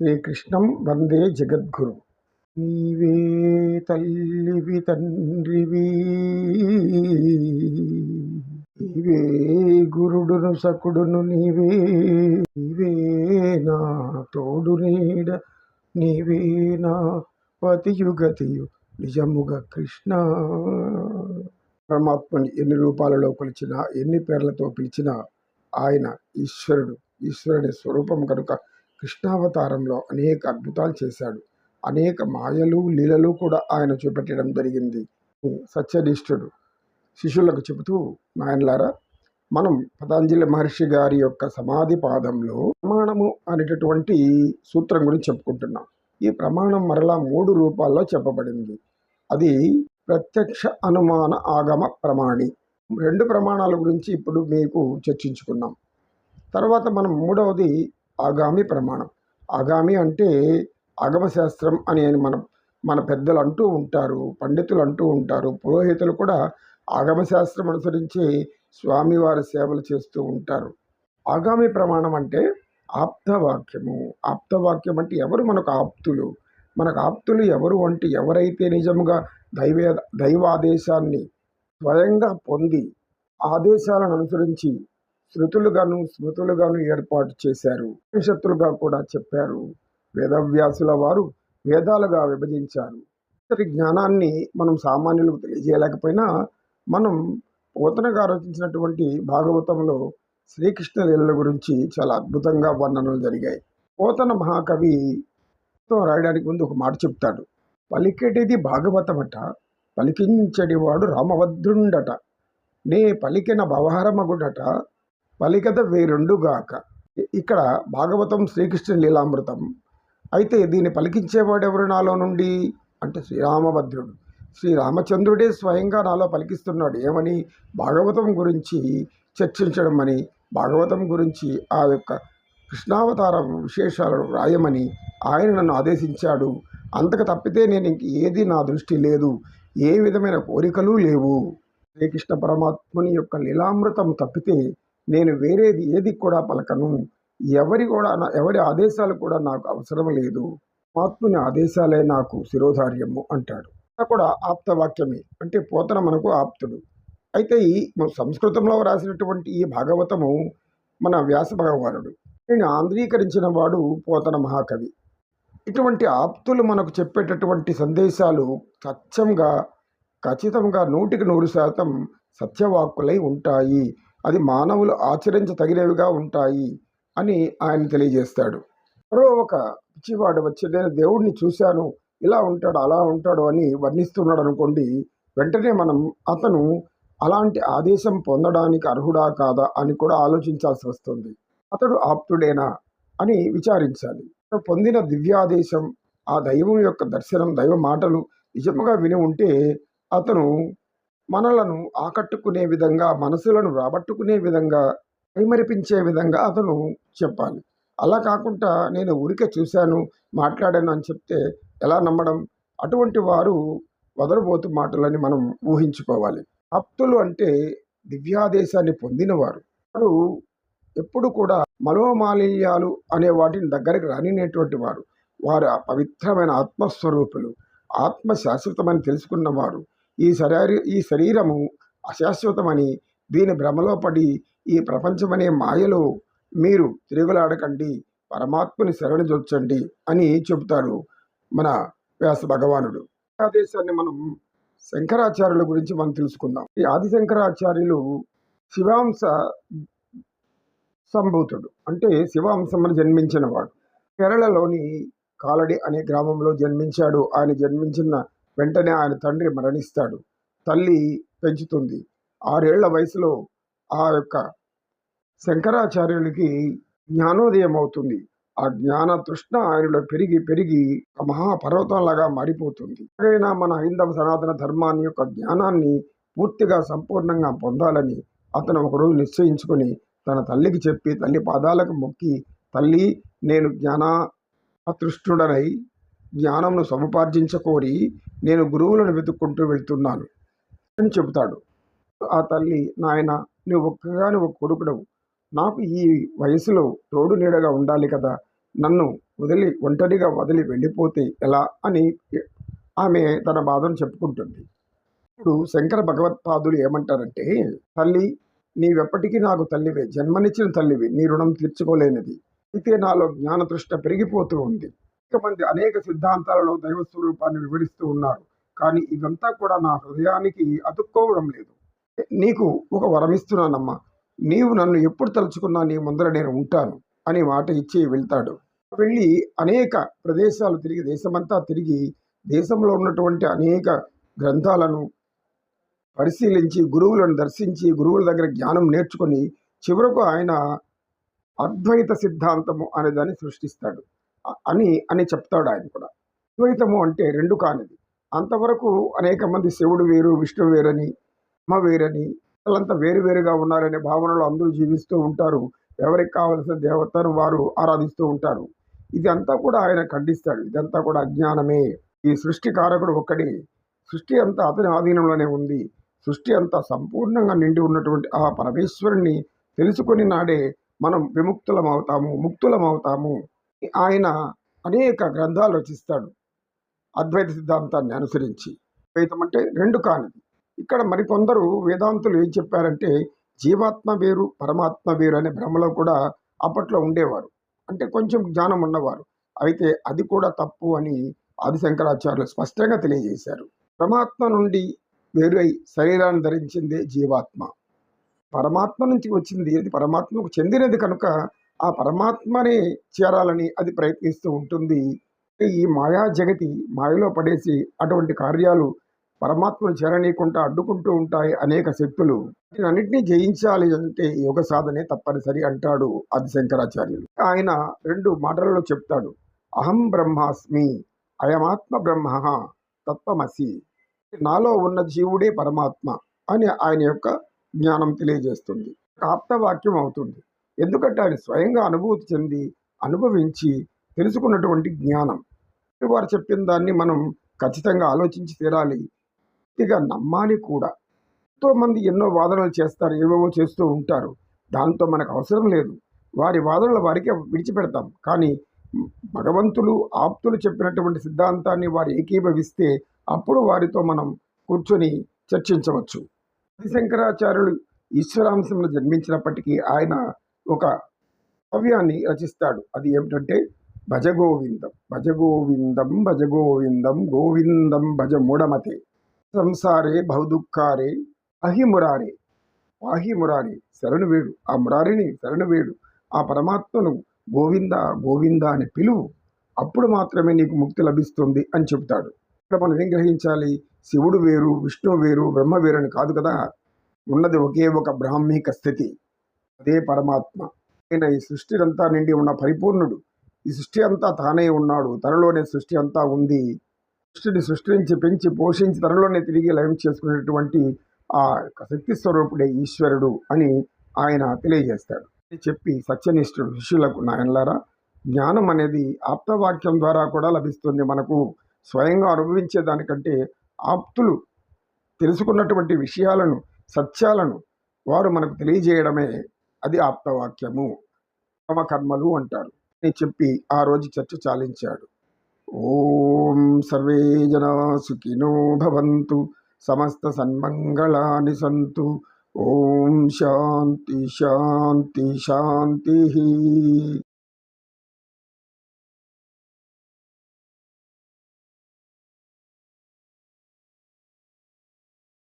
శ్రీకృష్ణం వందే జగద్గురు. నీవే తల్లివి తండ్రివి నీవే గురుడును సకుడును నీవే. నీవే నా తోడు నీడ. నీవే నా పతియుగతియు నిజముగా కృష్ణ. పరమాత్మని ఎన్ని రూపాలలో కొలిచినా ఎన్ని పేర్లతో పిలిచినా ఆయన ఈశ్వరుడు. ఈశ్వరుని స్వరూపం కనుక కృష్ణావతారంలో అనేక అద్భుతాలు చేశాడు. అనేక మాయలు లీలలు కూడా ఆయన చూపెట్టడం జరిగింది. సత్యనిష్ఠుడు. శిష్యులకు చెబుతూ నాయనలారా మనం పతంజలి మహర్షి గారి యొక్క సమాధి పాదంలో ప్రమాణము అనేటటువంటి సూత్రం గురించి చెప్పుకుంటున్నాం. ఈ ప్రమాణం మరలా మూడు రూపాల్లో చెప్పబడింది. అది ప్రత్యక్ష అనుమాన ఆగమ ప్రమాణి. రెండు ప్రమాణాల గురించి ఇప్పుడు మీకు చర్చించుకున్నాం. తర్వాత మనం మూడవది ఆగామి ప్రమాణం. ఆగామి అంటే ఆగమశాస్త్రం అని మన మన పెద్దలు అంటూ ఉంటారు పండితులు అంటూ ఉంటారు పురోహితులు కూడా ఆగమశాస్త్రం అనుసరించి స్వామివారి సేవలు చేస్తూ ఉంటారు. ఆగామి ప్రమాణం అంటే ఆప్తవాక్యము. ఆప్తవాక్యం అంటే ఎవరు మనకు ఆప్తులు? మనకు ఆప్తులు ఎవరు అంటే ఎవరైతే నిజముగా దైవ దైవాదేశాన్ని స్వయంగా పొంది ఆదేశాలను అనుసరించి శృతులుగాను స్మృతులుగాను ఏర్పాటు చేశారు. ఉపనిషత్తులుగా కూడా చెప్పారు. వేదవ్యాసుల వారు వేదాలుగా విభజించారు. ఇతడి జ్ఞానాన్ని మనం సామాన్యులకు తెలియజేయలేకపోయినా మనం పోతనగా రచించినటువంటి భాగవతంలో శ్రీకృష్ణ లీలల గురించి చాలా అద్భుతంగా వర్ణనలు జరిగాయి. పోతన మహాకవితో రాయడానికి ముందు ఒక మాట చెప్తాడు. పలికేటిది భాగవతమట పలికించడివాడు రామభద్రుండట. నే పలికిన భవహరమగుడట పలికత వేరుండుగాక ఇక్కడ భాగవతం శ్రీకృష్ణ లీలామృతం. అయితే దీన్ని పలికించేవాడెవరు నాలో నుండి? అంటే శ్రీరామభద్రుడు. శ్రీరామచంద్రుడే స్వయంగా నాలో పలికిస్తున్నాడు. ఏమని? భాగవతం గురించి చర్చించడం అని భాగవతం గురించి ఆ యొక్క కృష్ణావతార విశేషాలను రాయమని ఆయన నన్ను ఆదేశించాడు. అంతకు తప్పితే నేను ఇంక ఏది నా దృష్టి లేదు. ఏ విధమైన కోరికలు లేవు. శ్రీకృష్ణ పరమాత్ముని యొక్క లీలామృతం తప్పితే నేను వేరేది ఏది కూడా పలకను. ఎవరి కూడా నా- ఎవరి ఆదేశాలు కూడా నాకు అవసరం లేదు. పరమాత్ముని ఆదేశాలే నాకు శిరోధార్యము అంటాడు. ఇది కూడా ఆప్తవాక్యమే. అంటే పోతన మనకు ఆప్తుడు. అయితే ఈ సంస్కృతంలో రాసినటువంటి ఈ భాగవతము మన వ్యాస భగవానుడు. దీన్ని ఆంధ్రీకరించిన వాడు పోతన మహాకవి. ఇటువంటి ఆప్తులు మనకు చెప్పేటటువంటి సందేశాలు సత్యంగా ఖచ్చితంగా నూటికి నూరు శాతం సత్యవాక్కులై ఉంటాయి. అది మానవులు ఆచరించతగినవిగా ఉంటాయి అని ఆయన తెలియజేస్తాడు. మరో ఒక పిచ్చివాడు వచ్చి నేను దేవుడిని చూశాను ఇలా ఉంటాడు అలా ఉంటాడు అని వర్ణిస్తున్నాడు అనుకోండి వెంటనే మనం అతను అలాంటి ఆదేశం పొందడానికి అర్హుడా కాదా అని కూడా ఆలోచించాల్సి వస్తుంది. అతడు ఆప్తుడేనా అని విచారించాలి. పొందిన దివ్యాదేశం ఆ దైవం యొక్క దర్శనం దైవ మాటలు నిజముగా విని ఉంటే అతను మనలను ఆకట్టుకునే విధంగా మనసులను రాబట్టుకునే విధంగా కైమరిపించే విధంగా అతను చెప్పాలి. అలా కాకుండా నేను ఊరికే చూశాను మాట్లాడాను అని చెప్తే ఎలా నమ్మడం? అటువంటి వారు వదలబోతు మాటలని మనం ఊహించుకోవాలి. ఆప్తులు అంటే దివ్యాదేశాన్ని పొందినవారు. వారు ఎప్పుడు కూడా మనోమాలిన్యాలు అనే వాటిని దగ్గరికి రానినేటువంటి వారు. వారు పవిత్రమైన ఆత్మస్వరూపులు ఆత్మ శాశ్వతమని తెలుసుకున్నవారు. ఈ శరీర ఈ శరీరము అశాశ్వతమని దీని భ్రమలో పడి ఈ ప్రపంచమనే మాయలో మీరు తిరుగులాడకండి పరమాత్మని శరణజొచ్చండి అని చెబుతాడు మన వ్యాస భగవానుడు. ఆదేశాన్ని మనం శంకరాచార్యుల గురించి మనం తెలుసుకుందాం. ఈ ఆది శంకరాచార్యులు శివాంశ సంభూతుడు. అంటే శివాంశమని జన్మించిన వాడు కేరళలోని కాలడి అనే గ్రామంలో జన్మించాడు. ఆయన జన్మించిన వెంటనే ఆయన తండ్రి మరణిస్తాడు. తల్లి పెంచుతుంది. ఆరేళ్ళ వయసులో ఆ యొక్క శంకరాచార్యులకి జ్ఞానోదయం అవుతుంది ఆ జ్ఞాన తృష్ణ ఆయనలో పెరిగి పెరిగి ఒక మహాపర్వతంలాగా మారిపోతుంది. ఎలాగైనా మన హైందవ సనాతన ధర్మాన్ని యొక్క జ్ఞానాన్ని పూర్తిగా సంపూర్ణంగా పొందాలని అతను ఒకరోజు నిశ్చయించుకొని తన తల్లికి చెప్పి తల్లి పాదాలకు మొక్కి తల్లి నేను జ్ఞాన అతృష్ణుడనై జ్ఞానంను సముపార్జించకోరి నేను గురువులను వెతుక్కుంటూ వెళ్తున్నాను అని చెబుతాడు. ఆ తల్లి నాయన నువ్వు ఒక్కగాని ఒక కొడుకుడవు. నాకు ఈ వయసులో తోడు నీడగా ఉండాలి కదా. నన్ను వదిలి ఒంటరిగా వదిలి వెళ్ళిపోతే ఎలా? అని ఆమె తన బాధను చెప్పుకుంటుంది. ఇప్పుడు శంకర భగవత్పాదులు ఏమంటారంటే తల్లి నీవెప్పటికీ నాకు తల్లివే. జన్మనిచ్చిన తల్లివి. నీ రుణం తీర్చుకోలేనిది. అయితే నాలో జ్ఞానతృష్ట పెరిగిపోతూ ఉంది. మంది అనేక సిద్ధాంతాలలో దైవ స్వరూపాన్ని వివరిస్తూ ఉన్నారు. కానీ ఇదంతా కూడా నా హృదయానికి అతుక్కోవడం లేదు. నీకు ఒక వరం ఇస్తున్నానమ్మా. నీవు నన్ను ఎప్పుడు తలుచుకున్నా నీ ముందర నేను ఉంటాను అని మాట ఇచ్చి వెళ్తాడు. వెళ్ళి అనేక ప్రదేశాలు తిరిగి దేశమంతా తిరిగి దేశంలో ఉన్నటువంటి అనేక గ్రంథాలను పరిశీలించి గురువులను దర్శించి గురువుల దగ్గర జ్ఞానం నేర్చుకొని చివరకు ఆయన అద్వైత సిద్ధాంతము అనే దాన్ని సృష్టిస్తాడు. అని అని చెప్తాడు ఆయన కూడా. ద్వైతము అంటే రెండు కానిది. అంతవరకు అనేక మంది శివుడు వేరు విష్ణు వేరని అమ్మ వేరని వాళ్ళంతా వేరు వేరుగా ఉన్నారనే భావనలో అందరూ జీవిస్తూ ఉంటారు. ఎవరికి కావలసిన దేవతను వారు ఆరాధిస్తూ ఉంటారు. ఇది అంతా కూడా ఆయన ఖండిస్తాడు. ఇదంతా కూడా అజ్ఞానమే. ఈ సృష్టి కారకుడు ఒక్కడే. సృష్టి అంతా అతని ఆధీనంలోనే ఉంది. సృష్టి అంతా సంపూర్ణంగా నిండి ఉన్నటువంటి ఆ పరమేశ్వరుణ్ణి తెలుసుకొని నాడే మనం విముక్తులం అవుతాము ముక్తులం అవుతాము ఆయన అనేక గ్రంథాలు రచిస్తాడు. అద్వైత సిద్ధాంతాన్ని అనుసరించి. ద్వైతం అంటే రెండు కానిది. ఇక్కడ మరికొందరు వేదాంతులు ఏం చెప్పారంటే జీవాత్మ వేరు పరమాత్మ వేరు అనే భ్రమలో కూడా అప్పట్లో ఉండేవారు. అంటే కొంచెం జ్ఞానం ఉన్నవారు. అయితే అది కూడా తప్పు అని ఆదిశంకరాచార్యులు స్పష్టంగా తెలియజేశారు. పరమాత్మ నుండి వేరు శరీరాన్ని ధరించిందే జీవాత్మ. పరమాత్మ నుంచి వచ్చింది. అది పరమాత్మకు చెందినది కనుక ఆ పరమాత్మనే చేరాలని అది ప్రయత్నిస్తూ ఉంటుంది. ఈ మాయా జగతి మాయలో పడేసి అటువంటి కార్యాలు పరమాత్మను చేరనీయకుండా అడ్డుకుంటూ ఉంటాయి అనేక శక్తులు. అన్నింటినీ జయించాలి అంటే యోగ సాధనే తప్పనిసరి అంటాడు ఆది శంకరాచార్యులు. ఆయన రెండు మాటలలో చెప్తాడు. అహం బ్రహ్మాస్మి అయమాత్మ బ్రహ్మ తత్వమసి. నాలో ఉన్న జీవుడే పరమాత్మ అని ఆయన యొక్క జ్ఞానం తెలియజేస్తుంది. ఆప్తవాక్యం అవుతుంది. ఎందుకంటే ఆయన స్వయంగా అనుభూతి చెంది అనుభవించి తెలుసుకున్నటువంటి జ్ఞానం. వారు చెప్పిన దాన్ని మనం ఖచ్చితంగా ఆలోచించి తీరాలి. పూర్తిగా నమ్మాలి కూడా. ఎంతోమంది ఎన్నో వాదనలు చేస్తారు ఏవేవో చేస్తూ ఉంటారు. దాంతో మనకు అవసరం లేదు. వారి వాదనలు వారికి విడిచిపెడతాం. కానీ భగవంతులు ఆప్తులు చెప్పినటువంటి సిద్ధాంతాన్ని వారు ఏకీభవిస్తే అప్పుడు వారితో మనం కూర్చొని చర్చించవచ్చు. శంకరాచార్యులు ఈశ్వరాంశంలో జన్మించినప్పటికీ ఆయన ఒక కావ్యాన్ని రచిస్తాడు. అది ఏమిటంటే భజగోవిందం. భజగోవిందం భజగోవిందం గోవిందం భజ మూఢమతే. సంసారే బహుదుఃఖారే అహి మురారే వాహి మురారి శరణు వేడు. ఆ మురారిని శరణు వేడు. ఆ పరమాత్మను గోవింద గోవింద అని పిలువు. అప్పుడు మాత్రమే నీకు ముక్తి లభిస్తుంది అని చెబుతాడు. ఇక్కడ మనం ఏం గ్రహించాలి? శివుడు వేరు విష్ణువు వేరు బ్రహ్మ వేరు అని కాదు కదా. ఉన్నది ఒకే ఒక బ్రాహ్మిక స్థితి. అదే పరమాత్మ. ఆయన ఈ సృష్టి అంతా నిండి ఉన్న పరిపూర్ణుడు. ఈ సృష్టి అంతా తానే ఉన్నాడు. తనలోనే సృష్టి అంతా ఉంది. సృష్టిని సృష్టించి పెంచి పోషించి తనలోనే తిరిగి లయం చేసుకునేటువంటి ఆ శక్తి స్వరూపుడే ఈశ్వరుడు అని ఆయన తెలియజేస్తాడు. చెప్పి సత్యనిష్ఠుడు శిష్యులకు నాయనలారా జ్ఞానం అనేది ఆప్తవాక్యం ద్వారా కూడా లభిస్తుంది. మనకు స్వయంగా అనుభవించే దానికంటే ఆప్తులు తెలుసుకున్నటువంటి విషయాలను సత్యాలను వారు మనకు తెలియజేయడమే అది ఆప్తవాక్యము. తమ కర్మలు అంటారు. అని చెప్పి ఆ రోజు చర్చ చాలించాడు. ఓం సర్వే జనా సుఖినో భవంతు సమస్త సన్మంగళాని సంతు. ఓం శాంతి శాంతి శాంతి.